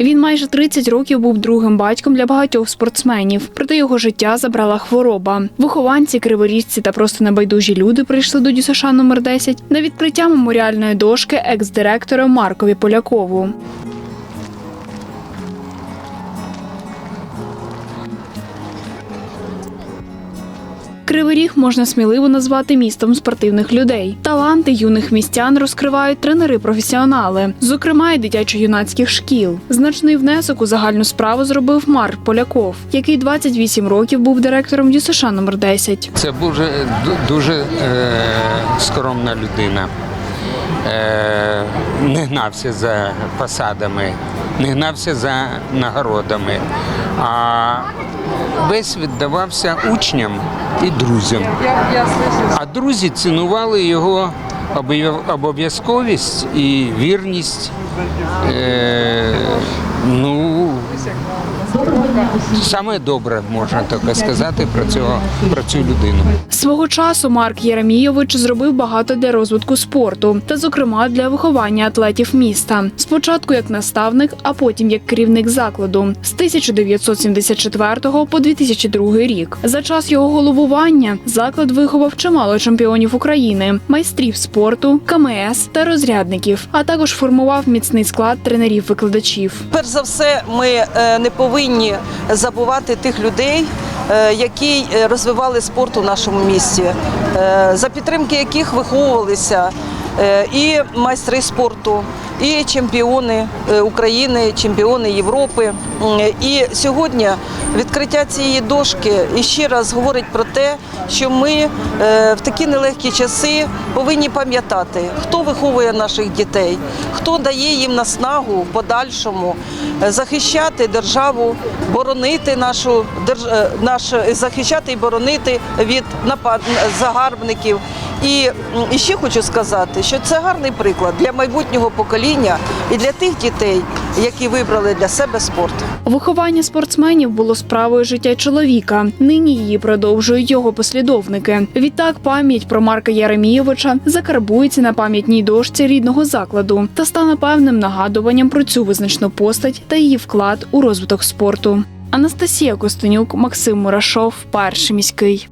Він майже 30 років був другим батьком для багатьох спортсменів. Проте його життя забрала хвороба. Вихованці, криворізці та просто небайдужі люди прийшли до ДЮСШ номер 10 на відкриття меморіальної дошки екс-директора Маркові Полякову. Кривий Ріг можна сміливо назвати містом спортивних людей. Таланти юних містян розкривають тренери-професіонали, зокрема й дитячо-юнацьких шкіл. Значний внесок у загальну справу зробив Марк Поляков, який 28 років був директором ДЮСШ номер 10 Це дуже, дуже е, скромна людина. Е, не гнався за посадами, не гнався за нагородами, а весь віддавався учням і друзям. А друзі цінували його обов'я- обов'язковість і вірність. Е, ну, саме добре можна таке сказати про цього про цю людину. Свого часу Марк Єремійович зробив багато для розвитку спорту, та, зокрема, для виховання атлетів міста. Спочатку як наставник, а потім як керівник закладу з 1974 по 2002 рік. За час його головування заклад виховав чимало чемпіонів України, майстрів спорту, КМС та розрядників, а також формував міцний склад тренерів-викладачів. Перш за все, ми е, не повинні забувати тих людей, е, які е, розвивали спорт у нашому місті, е, за підтримки яких виховувалися і майстри спорту, і чемпіони е, України, чемпіони Європи. І сьогодні відкриття цієї дошки іще раз говорить про те, що ми е, в такі нелегкі часи повинні пам'ятати, хто виховує наших дітей, хто дає їм наснагу в подальшому е, захищати державу, боронити нашу наш захищати і боронити від напад загарбників. І, і ще хочу сказати, що це гарний приклад для майбутнього покоління і для тих дітей, які вибрали для себе спорт. Виховання спортсменів було справою життя чоловіка. Нині її продовжують його послідовники. Відтак пам'ять про Марка Яремійовича закарбується на пам'ятній дошці рідного закладу та стане певним нагадуванням про цю визначну постать та її вклад у розвиток спорту. Анастасія Костенюк, Максим Мурашов, перший міський.